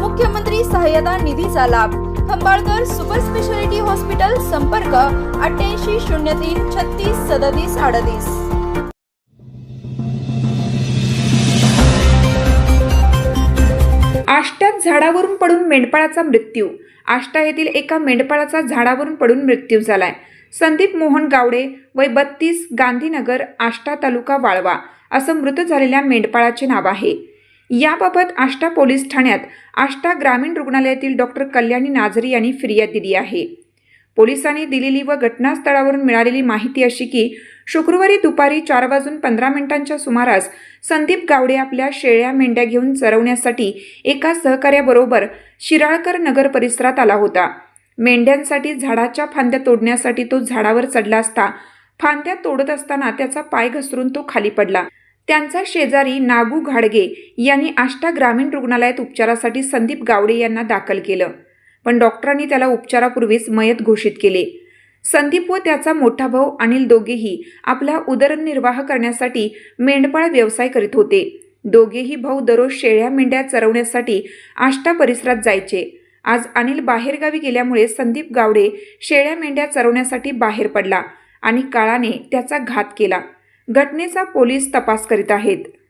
मुख्यमंत्री सहाय्यता निधीचा लाभ. खंबाळकर सुपर स्पेशालिटी हॉस्पिटल संपर्क अठ्ठ्याऐंशी शून्य तीन छत्तीस सदतीस अडतीस. आष्ट्यात झाडावरून पडून मेंढपाळाचा मृत्यू. आष्टा येथील एका मेंढपाळाचा झाडावरून पडून मृत्यू झालाय. संदीप मोहन गावडे वय बत्तीस गांधीनगर आष्टा तालुका वाळवा असं मृत झालेल्या मेंढपाळाचे नाव आहे. याबाबत आष्टा पोलीस ठाण्यात आष्टा ग्रामीण रुग्णालयातील डॉक्टर कल्याणी नाझरी यांनी फिर्याद दिली आहे. पोलिसांनी दिलेली व घटनास्थळावरून मिळालेली माहिती अशी की शुक्रवारी दुपारी चार वाजून पंधरा मिनिटांच्या सुमारास संदीप गावडे आपल्या शेळ्या मेंढ्या घेऊन चरवण्यासाठी एका सहकार्याबरोबर शिराळकर नगर परिसरात आला होता. मेंढ्यांसाठी झाडाच्या फांद्या तोडण्यासाठी तो झाडावर चढला असता फांद्या तोडत असताना त्याचा पाय घसरून तो खाली पडला. त्यांचा शेजारी नागू घाडगे यांनी आष्टा ग्रामीण रुग्णालयात उपचारासाठी संदीप गावडे यांना दाखल केलं. पण डॉक्टरांनी त्याला उपचारापूर्वीच मयत घोषित केले. संदीप व त्याचा मोठा भाऊ अनिल दोघेही आपला उदरनिर्वाह करण्यासाठी मेंढपाळ व्यवसाय करीत होते. दोघेही भाऊ दररोज शेळ्या मेंढ्या चरवण्यासाठी आष्टा परिसरात जायचे. आज अनिल बाहेरगावी गेल्यामुळे संदीप गावडे शेळ्या मेंढ्या चरवण्यासाठी बाहेर पडला आणि काळाने त्याचा घात केला. घटनेचा पोलीस तपास करीत आहेत.